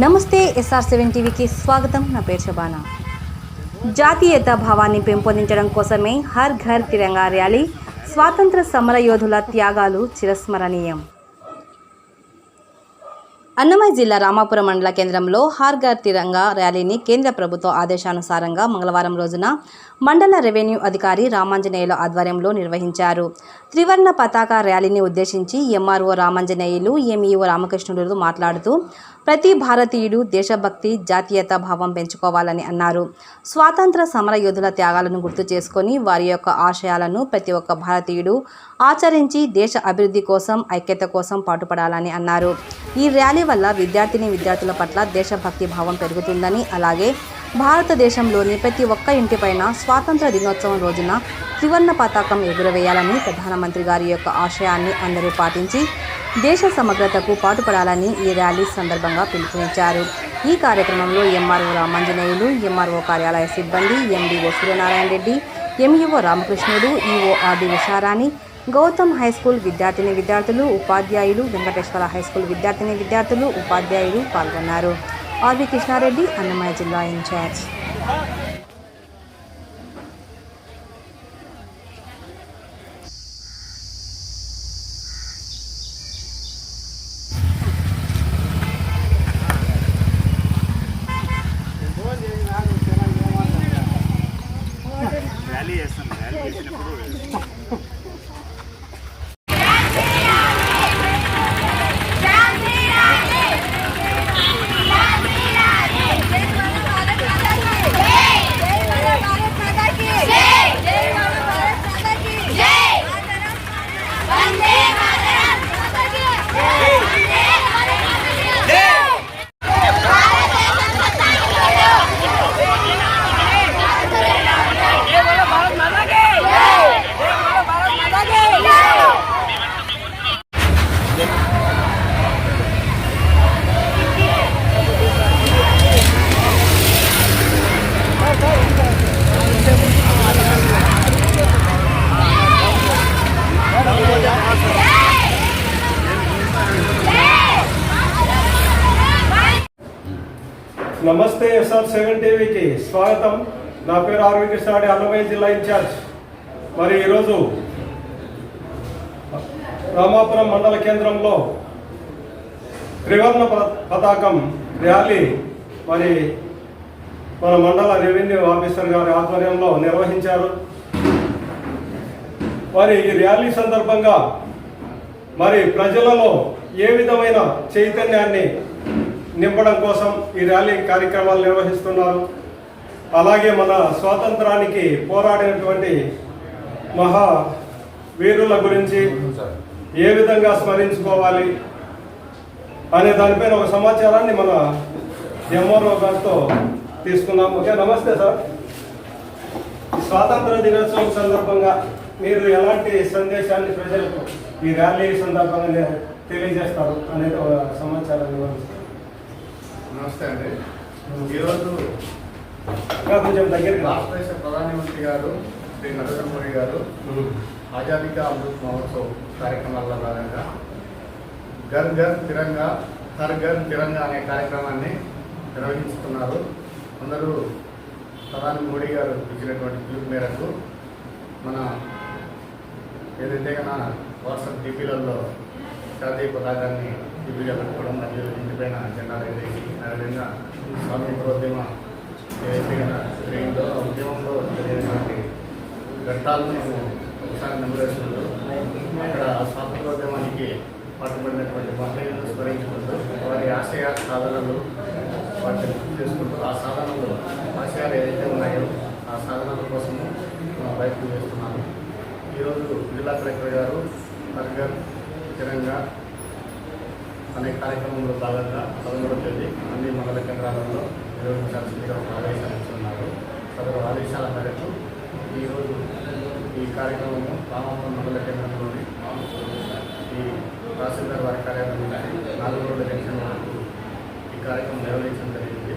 నమస్తే SR seven టీవీకి స్వాగతం. నా పేరు శబానా. జాతీయత భావాన్ని పెంపొందించడం కోసమే హర్ ఘర్ తిరంగా ర్యాలీ. స్వాతంత్ర సమర యోధుల త్యాగాలు చిరస్మరణీయం. అన్నమయ్య జిల్లా రామాపురం మండల కేంద్రంలో హార్గార్ తిరంగ తిరంగా ర్యాలీని కేంద్ర ప్రభుత్వ ఆదేశానుసారంగా మంగళవారం రోజున మండల రెవెన్యూ అధికారి రామాంజనేయుల ఆధ్వర్యంలో నిర్వహించారు. త్రివర్ణ పతాక ర్యాలీని ఉద్దేశించి ఎంఆర్ఓ రామాంజనేయులు ఎంఈఓ రామకృష్ణుడు మాట్లాడుతూ ప్రతి భారతీయుడు దేశభక్తి జాతీయత భావం పెంచుకోవాలని అన్నారు. స్వాతంత్ర సమర యోధుల త్యాగాలను గుర్తు చేసుకొని వారి యొక్క ఆశయాలను ప్రతి ఒక్క భారతీయుడు ఆచరించి దేశ అభివృద్ధి కోసం ఐక్యత కోసం పాటుపడాలని అన్నారు. ఈ ర్యాలీ వల్ల విద్యార్థిని విద్యార్థుల పట్ల దేశభక్తి భావం పెరుగుతుందని అలాగే భారతదేశంలోని ప్రతి ఒక్క ఇంటిపైన స్వాతంత్ర దినోత్సవం రోజున త్రివర్ణ పతాకం ఎగురవేయాలని ప్రధానమంత్రి గారి యొక్క ఆశయాన్ని అందరూ పాటించి దేశ సమగ్రతకు పాటుపడాలని ఈ ర్యాలీ సందర్భంగా పిలుపునిచ్చారు. ఈ కార్యక్రమంలో ఎంఆర్ఓ రామాంజనేయులు ఎంఆర్ఓ కార్యాలయ సిబ్బంది MDO Suryanarayana Reddy MEO Ramakrishnudu EO RD Visharani Gautam high school విద్యార్థిని విద్యార్థులు ఉపాధ్యాయులు వెంకటేశ్వర హై స్కూల్ విద్యార్థిని విద్యార్థులు ఉపాధ్యాయులు పాల్గొన్నారు. ఆర్వి కృష్ణారెడ్డి అన్నమయ్య జిల్లా ఇన్ఛార్జ్. నమస్తే ఎస్ఆర్ సెవెన్ టీవీకి స్వాగతం. నా పేరు ఆర్వి కృష్ణాడి అన్నమయ్య జిల్లా ఇన్ఛార్జ్. మరి ఈరోజు రామాపురం మండల కేంద్రంలో త్రివర్ణ ప- పతాకం ర్యాలీ మరి మన మండల రెవెన్యూ ఆఫీసర్ గారి ఆధ్వర్యంలో నిర్వహించారు. మరి ఈ ర్యాలీ సందర్భంగా మరి ప్రజలలో ఏ విధమైన చైతన్యాన్ని నింపడం కోసం ఈ ర్యాలీ కార్యక్రమాలు నిర్వహిస్తున్నారు. అలాగే మన స్వాతంత్రానికి పోరాడినటువంటి మహా వీరుల గురించి ఏ విధంగా స్మరించుకోవాలి అనే దానిపైన ఒక సమాచారాన్ని మన ఎంఆర్ఓ గారితో తీసుకున్నాం ఓకే నమస్తే సార్. స్వాతంత్ర దినోత్సవం సందర్భంగా మీరు ఎలాంటి సందేశాన్ని ప్రజలకు ఈ ర్యాలీ సందర్భంగా తెలియజేస్తారు అనేది ఒక సమాచారాన్ని వివరిస్తారు నమస్తే అండి. ఈరోజు కొంచెం దగ్గరికి రా. భారతదేశ ప్రధానమంత్రి గారు శ్రీ నరేంద్ర మోడీ గారు ఆజాదీ కా అమృత్ మహోత్సవ్ కార్యక్రమాల్లో భాగంగా గర్ గర్ తిరంగా హర్ గర్ తిరంగా అనే కార్యక్రమాన్ని నిర్వహిస్తున్నారు. అందరూ ప్రధాని మోడీ గారు ఇచ్చినటువంటి పిలుపు మేరకు మన ఏదైతే కన్నా వాట్సాప్ టీపీలలో జాతీయ పతాకాన్ని టీపీగా పెట్టుకోవడం మరియు ఇంటిపైన జెండాలు ఎగరేసి అదేవిధంగా స్వామి ప్రోద్యమ ఏదైతే జరిగిందో ఆ ఉద్యమంలో జరిగినటువంటి ఘట్టాలను మేము ఒకసారి నెమరేసుకుంటూ అక్కడ స్వాతంత్రోద్యమానికి పట్టుబడినటువంటి మహిళలను స్మరించుకుంటూ వారి ఆశయ సాధనలు వాటిని గుర్తు చేసుకుంటూ ఆ సాధనలు ఆశయాలు ఏదైతే ఉన్నాయో ఆ సాధనల కోసము ప్రయత్నం చేస్తున్నాము. ఈరోజు జిల్లా కలెక్టర్ గారు నర్గర్ స్థిరంగా అనేక కార్యక్రమంలో భాగంగా పదమూడవ తేదీ అన్ని మండల కేంద్రాలలో నిర్వహించాల్సిందిగా ఒక ఆదేశాలు ఇస్తున్నారు. సదరు ఆదేశాల మేరకు ఈరోజు ఈ కార్యక్రమము రామాపురం మండల కేంద్రంలోని ఈ తహసీల్దార్ వారి కార్యాలయం నాలుగు రోడ్ల జంక్షన్ వరకు ఈ కార్యక్రమం నిర్వహించడం జరిగింది.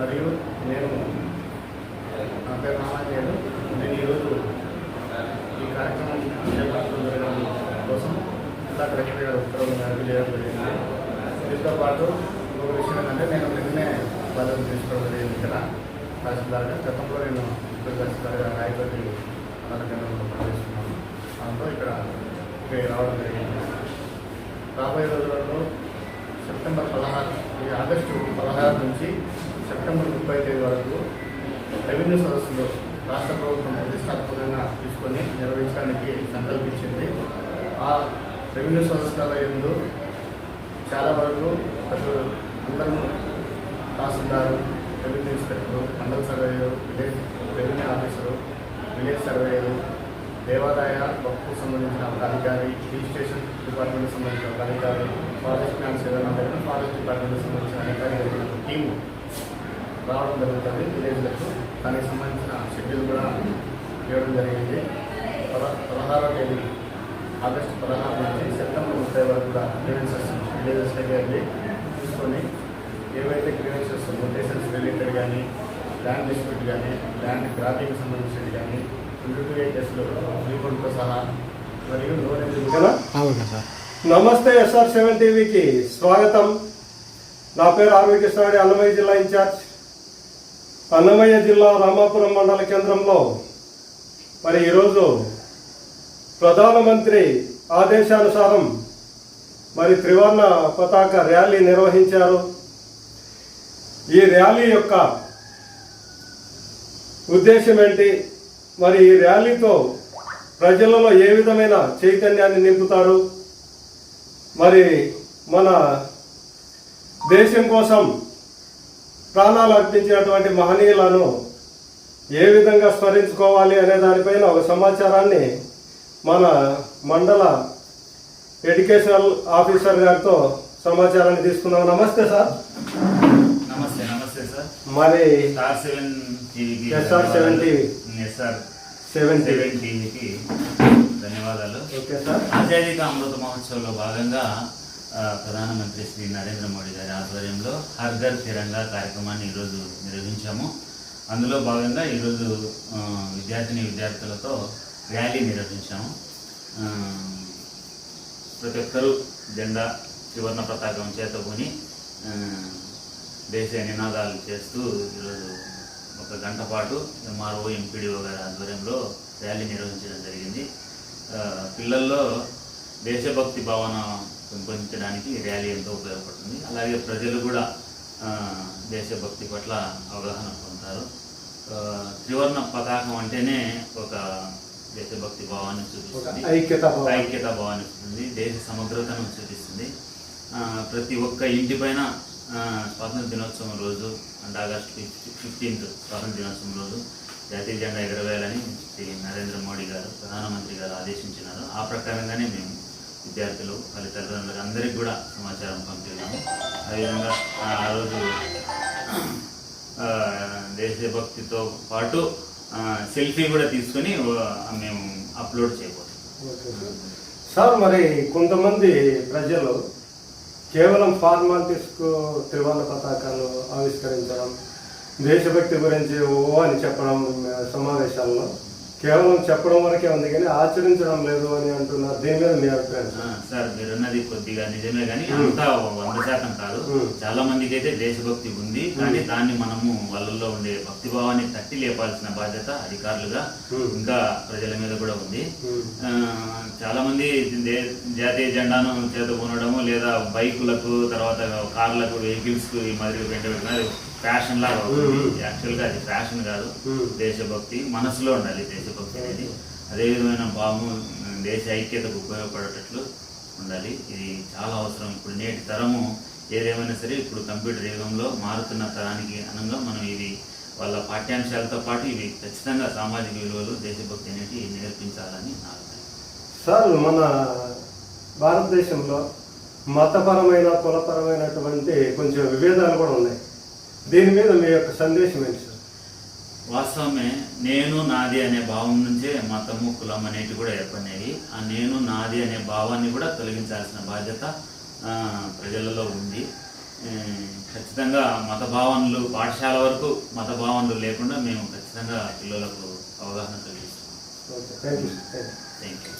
మరియు నేను నా పేరు రామాంజనేయులు. నేను ఈరోజు ఈ కార్యక్రమం జిల్లా కలెక్టర్ గారు ఉత్తర్వులు జారీ చేయడం జరిగింది దీంతో పాటు ఒక విషయం ఏంటంటే నేను నిన్నే బాధ్యత తీసుకోవడం జరిగింది ఇక్కడ తహసీల్దార్గా గతంలో నేను ఇప్పుడు తహసీల్దార్గా రాయపతి అన్నత పనిచేస్తున్నాను. దాంతో ఇక్కడ రావడం జరిగింది. రాబోయే రోజులలో సెప్టెంబర్ పదహారు ఈ ఆగస్టు పదహారు నుంచి సెప్టెంబర్ ముప్పై తేదీ వరకు రెవెన్యూ సదస్సులో రాష్ట్ర ప్రభుత్వం ప్రతిష్టాత్మకంగా తీసుకొని నిర్వహించడానికి సంకల్పించింది. ఆ రెవెన్యూ సంస్థల ఎందు చాలా వరకు అసలు అందరూ తహసీల్దారు రెవెన్యూ ఇన్స్పెక్టర్ మండల surveyor village revenue officer village surveyor దేవాదాయ వక్కు సంబంధించిన ఒక అధికారి రిజిస్ట్రేషన్ డిపార్ట్మెంట్కి సంబంధించిన ఒక అధికారి ఫారెస్ట్ ప్లాన్స్ ఏదైనా జరిగిన ఫారెస్ట్ డిపార్ట్మెంట్కి సంబంధించిన అధికారి జరిగిన టీము రావడం జరుగుతుంది. విలేజ్లకు దానికి సంబంధించిన షెడ్యూల్ కూడా ఇవ్వడం జరిగింది. పద పదహారవ తేదీ ఆగస్టు పదహారు నుంచి సెప్టెంబర్ ముప్పై వరకు కూడా గ్రీవెన్సెస్ విలేజెస్ వెళ్ళి తీసుకొని ఏవైతే గ్రీవెన్సెస్ లొకేషన్స్ రిలేటెడ్ కానీ ల్యాండ్ డిస్ప్యూట్ కానీ ల్యాండ్ గ్రాఫింగ్ సంబంధించినవి కానీ సహా మరియు నమస్తే ఎస్ఆర్ సెవెన్ టీవీకి స్వాగతం. నా పేరు ఆర్వి కృష్ణాడి అన్నమయ్య జిల్లా ఇన్ఛార్జ్. అన్నమయ్య జిల్లా రామాపురం మండల కేంద్రంలో మరి ఈరోజు ప్రధానమంత్రి ఆదేశానుసారం మరి త్రివర్ణ పతాక ర్యాలీ నిర్వహించారు. ఈ ర్యాలీ యొక్క ఉద్దేశం ఏంటి? మరి ఈ ర్యాలీతో ప్రజలలో ఏ విధమైన చైతన్యాన్ని నింపుతారు? మరి మన దేశం కోసం ప్రాణాలు అర్పించినటువంటి మహనీయులను ఏ విధంగా స్మరించుకోవాలి అనే దానిపైన ఒక సమాచారాన్ని మన మండల ఎడ్యుకేషనల్ ఆఫీసర్ గారితో సమాచారాన్ని తీసుకుందాం నమస్తే సార్. నమస్తే నమస్తే సార్. మరి SR seven TV. SR seven seven టీవీకి ధన్యవాదాలు. ఓకే సార్ ఆజాదీ కా అమృత మహోత్సవంలో భాగంగా ప్రధానమంత్రి శ్రీ నరేంద్ర మోడీ గారి ఆధ్వర్యంలో హర్ ఘర్ తిరంగా కార్యక్రమాన్ని ఈరోజు నిర్వహించాము. అందులో భాగంగా ఈరోజు విద్యార్థిని విద్యార్థులతో ర్యాలీ నిర్వహించాము. ప్రతి ఒక్కరూ జెండా త్రివర్ణ పతాకం చేతకొని దేశ నినాదాలు చేస్తూ ఈరోజు ఒక గంట పాటు ఎంఆర్ఓ ఎంపీడీఓ గారి ఆధ్వర్యంలో ర్యాలీ నిర్వహించడం జరిగింది. పిల్లల్లో దేశభక్తి భావన పెంపొందించడానికి ర్యాలీ ఎంతో ఉపయోగపడుతుంది. అలాగే ప్రజలు కూడా దేశభక్తి పట్ల అవగాహన పొందుతారు. త్రివర్ణ పతాకం అంటేనే ఒక దేశభక్తి భావాన్ని చూపిస్తుంది. ఐక్యత. ఐక్యత భావాన్ని ఇస్తుంది దేశ సమగ్రతను చూపిస్తుంది. ఆ, ప్రతి ఒక్క ఇంటి పైన స్వాతంత్ర దినోత్సవం రోజు అంటే ఆగస్ట్ ఫిఫ్టీన్త్ స్వాతంత్ర దినోత్సవం రోజు జాతీయ జెండా ఎగరవేయాలని శ్రీ నరేంద్ర మోడీ గారు ప్రధానమంత్రి గారు ఆదేశించినారు. ఆ ప్రకారంగానే మేము విద్యార్థులు వాళ్ళ తల్లిదండ్రులకు అందరికీ కూడా సమాచారం పంపినాము. అదేవిధంగా ఆ రోజు దేశభక్తితో పాటు సెల్ఫీ కూడా తీసుకొని మేము అప్లోడ్ చేయబోతున్నాం ఓకే సార్. మరి కొంతమంది ప్రజలు కేవలం ఫార్మాలిటీస్కు త్రివర్ణ పతాకాలు ఆవిష్కరించడం దేశభక్తి గురించి ఓ అని చెప్పడం సమావేశాల్లో కేవలం చెప్పడం వరకే ఉంది కానీ ఆచరించడం లేదు అని అంటున్నారు దీని మీద మీ అభిప్రాయం సార్? మీరున్నది కొద్దిగా నిజమే కానీ. అంతా వంద శాతం కాదు. చాలా మందికి అయితే దేశభక్తి ఉంది కానీ దాన్ని మనము వాళ్ళల్లో ఉండే భక్తి భావాన్ని తట్టి లేపాల్సిన బాధ్యత అధికారులుగా. ఇంకా ప్రజల మీద కూడా ఉంది చాలా మంది జాతీయ జెండాను చేతకొనడము లేదా బైకులకు తర్వాత కార్లకు వెహికల్స్కు ఈ మాదిరి వెంట పెట్టినారు ఫ్యాషన్ లాగా అవుతుంది. మ్మ్. యాక్చువల్గా అది ఫ్యాషన్ కాదు. దేశభక్తి మనసులో ఉండాలి దేశభక్తి అనేది. అదే విధమైన భావము దేశ ఐక్యతకు ఉపయోగపడేటట్లు ఉండాలి. ఇది చాలా అవసరం. ఇప్పుడు నేటి తరము ఏదేమైనా సరే ఇప్పుడు కంప్యూటర్ యుగంలో మారుతున్న తరానికి అనంగా మనం ఇది వాళ్ళ పాఠ్యాంశాలతో పాటు ఇవి ఖచ్చితంగా సామాజిక విలువలు దేశభక్తి అనేవి నేర్పించాలని నా సార్ మన భారతదేశంలో మతపరమైన కులపరమైనటువంటి కొంచెం విభేదాలు కూడా ఉన్నాయి. దీని మీద మీ యొక్క సందేశం ఏంటి సార్? వాస్తవమే నేను నాది అనే భావం నుంచే మతము కులం అనేటివి కూడా ఏర్పడినాయి. ఆ నేను నాది అనే భావాన్ని కూడా తొలగించాల్సిన బాధ్యత ప్రజలలో ఉంది. ఖచ్చితంగా మత భావనలు పాఠశాల వరకు మత భావనలు లేకుండా మేము ఖచ్చితంగా పిల్లలకు అవగాహన యూ థ్యాంక్ యూ